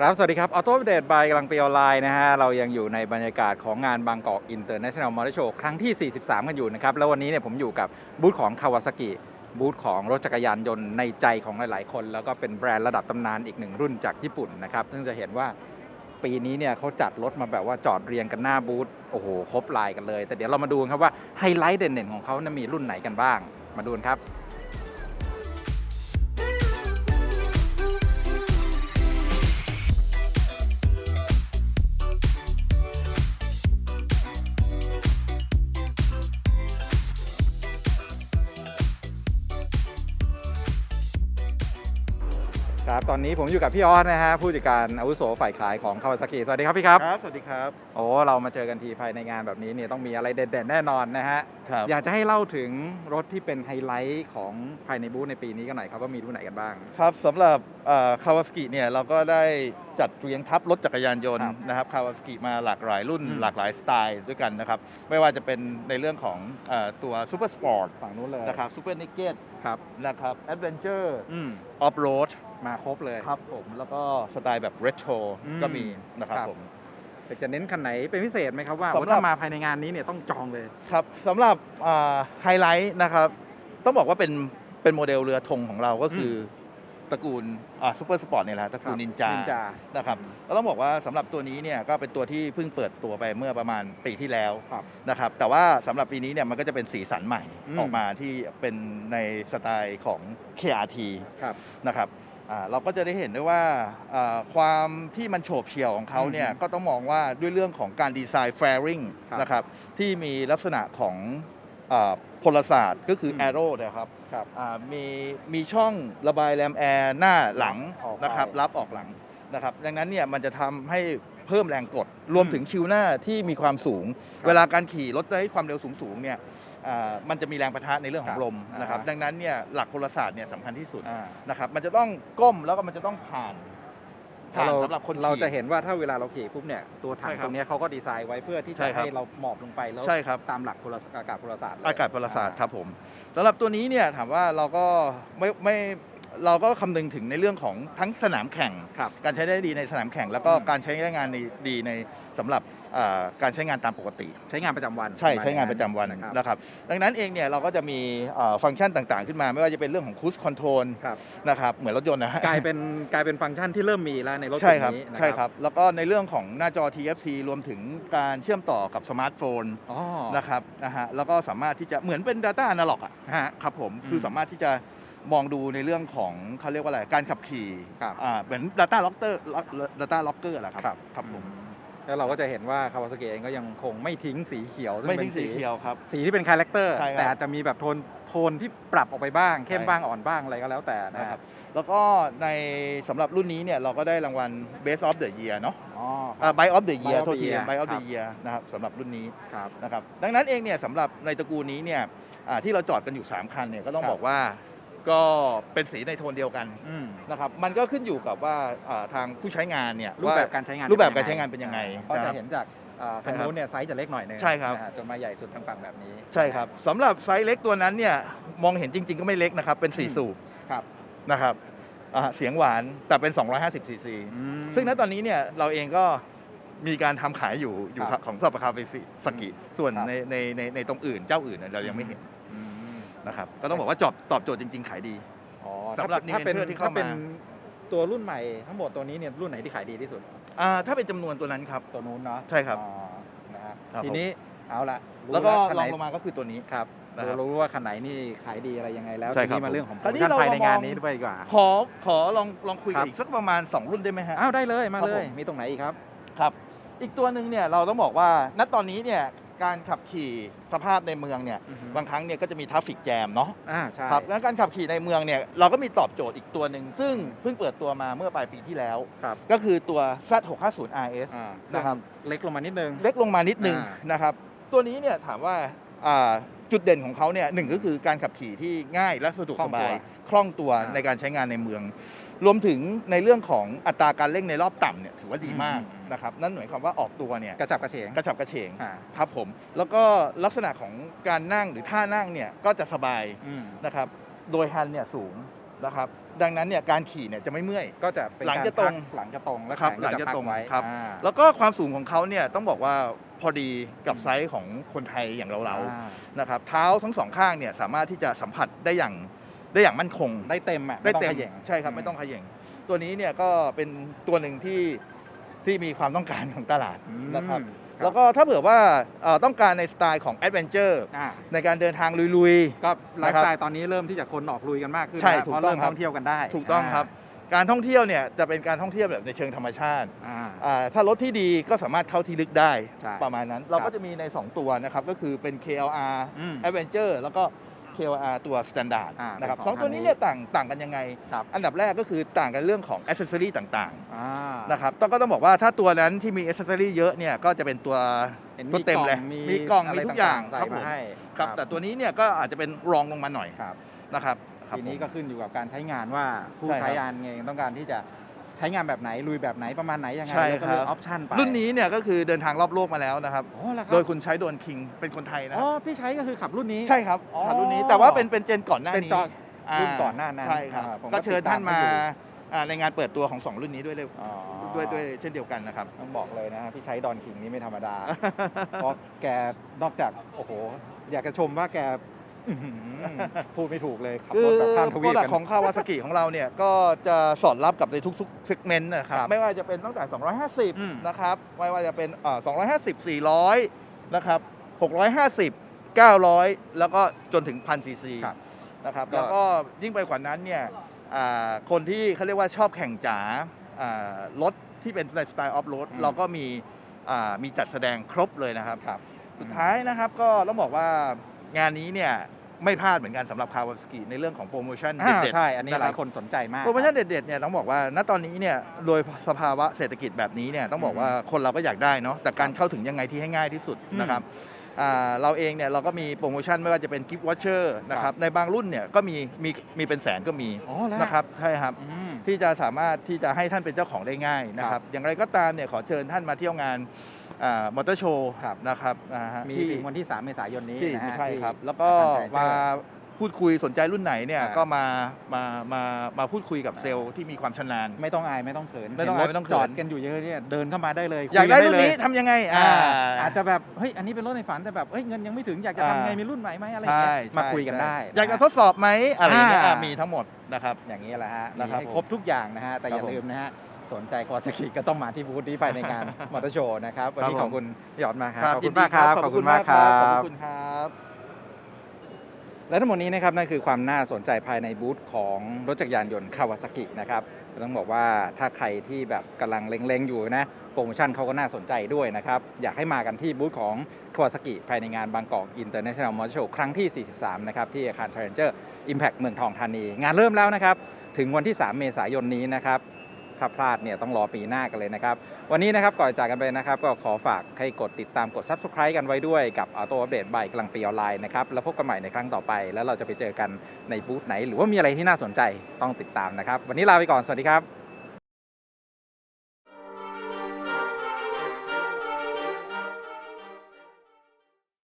ครับ สวัสดีครับ ออโต้เดตบายกำลังปีออนไลน์นะฮะ เรายังอยู่ในบรรยากาศของงานบางกอกอินเตอร์เนชั่นแนลมอเตอร์โชว์ครั้งที่ 43 กันอยู่นะครับ แล้ววันนี้เนี่ยผมอยู่กับบูธของคาวาซากิบูธของรถจักรยานยนต์ในใจของหลาย ๆ คน แล้วก็เป็นแบรนด์ระดับตำนานอีกหนึ่งรุ่นจากญี่ปุ่นนะครับ ซึ่งจะเห็นว่าปีนี้เนี่ยเขาจัดรถมาแบบว่าจอดเรียงกันหน้าบูธโอ้โหครบลายกันเลย แต่เดี๋ยวเรามาดูครับว่าไฮไลท์เด่นๆของเขานะมีรุ่นไหนกันบ้าง มาดูกันครับ ตอนนี้ผมอยู่กับพี่ออสนะฮะผู้จัดการอาวุโสฝ่ายขายของคาวาซากิสวัสดีครับพี่ครับ ครับ สวัสดีครับ โอ้เรามาเจอกันทีภายในงานแบบนี้เนี่ยต้องมีอะไรเด่นๆแน่นอนนะฮะ ครับ อยากจะให้เล่าถึงรถที่เป็นไฮไลท์ของภายในบูธในปีนี้กันหน่อยครับว่ามีรุ่นไหนกันบ้าง ครับสำหรับคาวาสกิเนี่ยเราก็ได้จัดเรียงทับรถจักรยานยนครัต์บนะครับคาวาสกิมาหลากหลายรุ่นอืม หลากหลายสไตล์ด้วยกันนะครับ ไม่ว่าจะเป็นในเรื่องของเอ่อตัวซูเปอร์สปอร์ตฝั่งนู้นเลยนะครับซูเปอร์นิเกตครับ นะครับแอดเวนเจอร์อืมออฟโรด มาครบเลย ครับผมแล้วก็สไตล์แบบเรโทรอืมก็มีนะครับครับ ผม แต่จะเน้นคันไหนเป็นพิเศษไหมครับว่าสำหรับว่าถ้ามาภายในงานนี้เนี่ยต้องจองเลย ครับสำหรับไฮไลท์นะครับ ต้องบอกว่าเป็นเป็นโมเดลเรือธงของเราก็คืออตระกูลซูเปอร์สปอร์ตเนี่ยแหละตระกูลนินจา นินจา นะครับแล้วต้องบอกว่าสำหรับตัวนี้เนี่ยก็เป็นตัวที่เพิ่งเปิดตัวไปเมื่อประมาณปีที่แล้วครับนะครับ แต่ว่าสำหรับปีนี้เนี่ยมันก็จะเป็นสีสันใหม่อืม ออกมาที่เป็นในสไตล์ของ KRT ครับ นะครับอ่า เราก็จะได้เห็นได้ว่าอ่าความที่มันโฉบเฉี่ยวของเขาเนี่ยอืมก็ต้องมองว่าด้วยเรื่องของการดีไซน์แฟริงครับนะครับที่มีลักษณะของอาพลศาสตร์ก็คือมแอโร่นะครับครับอ่ามีมีช่องระบายแรมแอร์หน้าหลังออกไปนะครับรับออกหลังนะครับดังนั้นเนี่ยมันจะทำให้ เพิ่มแรงกด รวมถึงชิวหน้าที่มีความสูง เวลาการขี่รถได้ความเร็วสูงๆเนี่ยอ่ามันจะมีแรงประทะในเรื่องขอครังบลมนะครับอ่าดังนั้นเนี่ยหลักพลศาสตร์เนี่ยสำคัญที่สุดอ่านะครับมันจะต้องก้มแล้วก็มันจะต้องผ่านผ่านเราสำหรับคนขี่เราจะเห็นว่าถ้าเวลาเราขี่ปุ๊บเนี่ยตัวถังใช่ครับตรงเนี้ยเขาก็ดีไซน์ไว้เพื่อที่ใช่จะครับให้เราหมอบลงไปแล้วใช่ครับตามหลักพลศอากาศพลศาสตร์เลยอากาศพลศาสตร์ครับผมสำหรับตัวนี้เนี่ยถามว่าเราก็ไม่ไม่ เราก็คำนึงถึงในเรื่องของทั้งสนามแข่ง ครับ การใช้ได้ดีในสนามแข่ง แล้วก็อืมการใช้ได้งานในดีในสำหรับอ่าการใช้งานตามปกติ ใช้งานประจำวันใช่ใช้งานประจำวันนะครับ นะครับดังนั้นเองเนี่ยเราก็จะมีอ่าฟังก์ชันต่างๆ ขึ้นมา ไม่ว่าจะเป็นเรื่องของคูสคอนโทรลครับ นะครับเหมือนรถยนต์นะฮะกลายเป็นกลายเป็นฟังก์ชันที่เริ่มมีแล้วในรถใช่ครับ กลุ่มนี้นะใช่ครับ แล้วก็ในเรื่องของหน้าจอ TFT รวมถึงการเชื่อมต่อกับสมาร์ทโฟนอ๋อนะครับนะฮะแล้วก็สามารถที่จะเหมือนเป็น Data Analog อะฮะ ครับผมอืมคือสามารถที่จะ มองดูในเรื่องของเขาเรียกว่าอะไร การขับขี่ครับ อ่าเหมือน Data Locker Data Locker แหละครับครับครับผมแล้วเราก็จะเห็นว่าคาวาซากิเองก็ยังคงไม่ทิ้งสีเขียวซึ่ไม่เป็นทิ้งสีเขียวครับ สีที่เป็นคาแรคเตอร์ ใช่ครับแต่อาจจะมีแบบโทนโทนที่ปรับออกไปบ้าง เข้มใช่ บ้างอ่อนบ้างอะไรก็แล้วแต่นะนะคครัรับบแล้วก็ในสำหรับรุ่นนี้เนี่ยเราก็ได้รางวัล Best of the Year เนาะอ๋ออ่า Bike of the Year Bike of โทษ the ที Year Bike of ครั the บ Year นะครับสำหรับรุ่นนี้ ครับ นะครับดังนั้นเองเนี่ยสำหรับในตระกูลนี้เนี่ยอ่าที่เราจอดกันอยู่ 3 คันเนี่ยก็ต้องครับบอกว่า ก็เป็นสีในโทนเดียวกันอืม นะครับ มันก็ขึ้นอยู่กับว่าอ่าทางผู้ใช้งานเนี่ยรูปแบบว่าการใช้งานรูปแบบการใช้งานเป็นยังไงก็นะคจะรับเห็นจากอ่าคันใช่ครับนู้นเนี่ยไซส์จะเล็กหน่อยนึงใช่ครับ นะฮะจนมาใหญ่สุดทางฝั่งแบบนี้ใช่ครับสำหรับไซส์เล็กตัวนั้นเนี่ยมองเห็นจริง ๆ ก็ไม่เล็กนะครับ เป็นอืม4สูบครับนะครับอ่าเสียงหวานแต่เป็น 250ซีซีอืม ซึ่งณตอนนี้เนี่ยเราเองก็มีการทำขายอยู่อยู่ครับของซอปคาเฟสกิส่วนครับในในในในตรงอื่นเจ้าอื่นเนี่ยเรายังไม่เห็นอืม นะครับก็ต้องบอกว่าจอบตอบโจทย์จริง ๆ ขายดีอ๋อสำหรับถ้าเป็น New Venture ที่เข้ามาถ้เป็นตัวรุ่นใหม่ทั้งหมดตัวนี้เนี่ยรุ่นไหนที่ขายดีที่สุด อ่าถ้าเป็นจำนวนตัวนั้นครับ ตัวนู้นเนาะใช่ครับอ๋อนะฮะครับ ทีนี้เอาละรู้แล้วก็คันลไหอนงลงมาก็คือตัวนี้ ครับนะครับรู้ว่าคันไหนนี่ขายดีอะไรยังไงแล้วใช่ทีครับนี้มาเรื่องของโปครราวโมนี้ชั่นเราภายในมามอง งานนี้ด้วยดีกว่า ขอขอลองลองคุยครักับนอีกสักประมาณ 2 รุ่นได้ไหมฮะ อ้าวได้เลยมาครับเลผย ม มีตรงไหนอีกครับ ครับ อีกตัวหนึ่งเนี่ยเราต้องบอกว่าณตอนนี้เนี่ย การขับขี่สภาพในเมืองเนี่ยอือฮึบางครั้งเนี่ยก็จะมีทราฟฟิกแจมเนาะอ่าใช่ครับแล้วการขับขี่ในเมืองเนี่ยเราก็มีตอบโจทย์อีกตัวหนึ่งซึ่งเพิ่งเปิดตัวมาเมื่อปลายปีที่แล้ว ครับก็คือตัว Z650 RS อ่านะครับเล็กลงมานิดนึง เล็กลงมานิดนึงอ่านะครับ ตัวนี้เนี่ยถามว่าอ่าจุดเด่นของเขาเนี่ยหนึ่งก็คือการขับขี่ที่ง่ายและสะดวกสบายคล่องตัวอ่า ในการใช้งานในเมือง รวมถึงในเรื่องของอัตราการเร่งในรอบต่ำเนี่ยถือว่าดีมากอืมอืมนะครับนั่นหมายความว่าออกตัวเนี่ยกระจับกระเฉงกระฉับกระเฉงอ่าครับผมแล้วก็ลักษณะของการนั่งหรือท่านั่งเนี่ยก็จะสบายอืมนะครับโดยฮันเนี่ยสูงนะครับดังนั้นเนี่ยการขี่เนี่ยจะไม่เมื่อย ก็จะเป็นหลังการจะตรงพักหลังจะตรงแล้วครับแขนหลัก็งจะจะพักตรงไว้ครับอ่าแล้วก็ความสูงของเขาเนี่ยต้องบอกว่าพอดีกับอืมไซส์ของคนไทยอย่างเราอ่าๆนะครับเท้าทั้งสองข้างเนี่ยสามารถที่จะสัมผัสได้อย่าง ได้อย่างมั่นคง ได้เต็มอะได้ไม่ต้องเต็มขย่งใช่ครับไม่ต้องเขย่งตัวนี้เนี่ยก็เป็นตัวหนึ่งที่ที่มีความต้องการของตลาดอืมนะครับครับแล้วก็ถ้าเผื่อว่าเอ่อต้องการในสไตล์ของแอดเวนเจอร์อ่าในการเดินทางลุยก็ไลนะฟ์ครับสไตล์ตอนนี้เริ่มที่จะคนออกลุยกันมากขึ้นใช่นะถูกเพราะต้อเริ่งมครับท่องเที่ยวกันได้ๆถูกต้องครับ การท่องเที่ยวเนี่ยจะเป็นการท่องเที่ยวแบบในเชิงธรรมชาติอ่าอ่าถ้ารถที่ดีก็สามารถเข้าที่ลึกได้ใช่ประมาณนั้น เราครัก็บจะมีใน 2 ตัวนะครับ ก็คือเป็น KLR อืม Adventure แล้วก็ KLR ตัว Standard อ่านะครับเป็นสสอองงตัวนี้คันนี้เนี่ยต่างต่างกันยังไง ครับ อันดับแรกก็คือต่างกันเรื่องของอ c เซสซอรีต่างอ่าๆนะครับต้องก็ต้องบอกว่าถ้าตัวนั้นที่มีอ c เซสซอรีเยอะเนี่ยก็จะเป็นตัว ห็นตัวเต็มเลยมีมีกล่องะไรมีทุกอย่างต่ๆครับใส่ผม มาให้ครับแต่ตัวนี้เนี่ยก็อาจจะเป็นรองลงมาหน่อยครับ นะครับครับทีนี้ผม ก็ขึ้นอยู่กับการใช้งานว่าผู้ใช่ครับ ใช้งานเองต้องการที่จะ ใช้งานแบบไหน ลุยแบบไหนประมาณไหนยังไงใช่แล้วก็เลือครักบ ออปชั่นไปรุ่นนี้เนี่ยก็คือเดินทางรอบโลกมาแล้วนะครับโอ้แล้วครับโดยคุณใช้โดนคิงเป็นคนไทยนะอ๋อพี่ใช้ก็คือขับรุ่นนี้ ใช่ครับอ๋อครับรุ่นนี้แต่ว่าเป็นเป็นเจนก่อนหน้าเป็นนี้จอารุ่นก่อนหน้านั้นใช่ครับอ่าผมก็ก็เชิญท่านมาติดตามเขาอยู่อ่าในงานเปิดตัวของสองรุ่นนี้ด้วยเลยอ๋อด้วยด้วยเช่นเดียวกันนะครับ ต้องบอกเลยนะฮะพี่ใช้ดอนคิงนี่ไม่ธรรมดา เพราะแกนอกจากโอ้โห อยากจะชมว่าแก อื้อหือพูดไม่ถูกเลยขับคืรอถแบบข้ามทโปวีรปดักกัน ของคาวาซากิของเราเนี่ยก็จะสอดรับกับในทุกๆเซกเมนต์นะครับครับไม่ว่าจะเป็นตั้งแต่ อืม 250 นะครับ ไม่ว่าจะเป็นอ่า250 400 นะครับ 650 900 แล้วก็จนถึง1000ซีซีครับนะครับ ก็ แล้วก็ยิ่งไปกว่านั้นเนี่ยอ่าคนที่เขาเรียกว่าชอบแข่งจ๋าอ่ารถที่เป็นในสไตล์ออฟโรดเราก็มีอ่ามีจัดแสดงครบเลยนะครับ ครับ สุดท้ายนะครับก็ต้องบอกว่างานนี้เนี่ย ไม่พลาดเหมือนกันสำหรับคาวาสกิในเรื่องของโปรโมชั่นอ่าเด็ดใช่ อันนี้ะหรับลายคนสนใจมาก โปรโมชั่นครับเด็ดๆเนี่ยต้องบอกว่า ณตอนนี้เนี่ยโดยสภาวะเศรษฐกิจแบบนี้เนี่ยต้องบอกว่าคนเราก็อยากได้เนาะแต่การเข้าถึงยังไงที่ให้ง่ายที่สุดอืมนะครับอ่าเราเองเนี่ยเราก็มีโปรโมชั่นไม่ว่าจะเป็นกิฟต์วอชเชอร์นะครับในบางรุ่นเนี่ยก็มีมีมีเป็นแสนก็มีอ๋อแล้วนะครับใช่ครับอืม ที่จะสามารถที่จะให้ท่านเป็นเจ้าของได้ง่ายนะครับ อย่างไรก็ตามเนี่ยขอเชิญท่านมาเที่ยวงานมอเตอร์โชว์ครับนะครับอ่าฮะมีที่ถึงวันที่ 3 เมษายนนี้ที่นะฮะใช่ที่ครับ แล้วก็อาคารมาไทเจอร์ พูดคุยสนใจรุ่นไหนเนี่ยอ่าก็มามามามาพูดคุยกับเซลล์ที่มีความชำนาญ ไม่ต้องอายไม่ต้องเขินไม่ต้องเห็อายรถไม่ต้องเขินจอดกันอยู่เยอะเนี่ยเดินเข้ามาได้เลยอยากได้คุรุ่นนี้เลยทำยังไงอ่าอ่าอาจจะแบบเฮ้ยอันนี้เป็นรถในฝันแต่แบบเฮ้ยเงินยังไม่ถึงอยากจะทำไงอ่ามีมีรุ่นใหม่ไหมอะไรอย่างใช่เงี้ยมาใช่คุยกันใช่ได้ อยากจะนฮทดสอบไหมอะไรอย่างเงี้ยอ่าอะมีทั้งหมดนะครับอย่างนี้แหละฮะนะครับมีให้ครบทุกอย่างนะฮะแต่ครัอบย่าผมลืมนะฮะสนใจคอสกิก็ต้องมาที่บูธนี้ไปในงานมอเตอร์โชว์นะครับวันนี้ครับขผมอบคุณพี่หยอดมากครับครับขอบยิคุนณดีมากครับขอบคุณมากคขรัอบบคุณครับ และทั้งหมดนี้นะครับนั่นคือความน่าสนใจภายในบูธของรถจักรยานยนต์คาวาซากินะครับต้องบอกว่าถ้าใครที่แบบกำลังเล็งๆอยู่นะโปรโมชั่นเขาก็น่าสนใจด้วยนะครับ อยากให้มากันที่บูธของคาวาซากิภายในงานบางกอกอินเตอร์เนชั่นแนลมอเตอร์โชว์ครั้งที่ 43 นะครับ ที่อาคาร Challenger Impact เมืองทองธานี งานเริ่มแล้วนะครับ ถึงวันที่ 3 เมษายนนี้นะครับ ถ้าพลาดเนี่ยต้องรอปีหน้ากันเลยนะครับ วันนี้นะครับก่อนจากกันไปนะครับ ก็ขอฝากให้กดติดตามกด Subscribe กันไว้ด้วยกับ Auto Update บ่ายกลางปีออนไลน์นะครับ แล้วพบกันใหม่ในครั้งต่อไป แล้วเราจะไปเจอกันในบูธไหน หรือว่ามีอะไรที่น่าสนใจต้องติดตามนะครับ วันนี้ลาไปก่อนสวัสดีครับ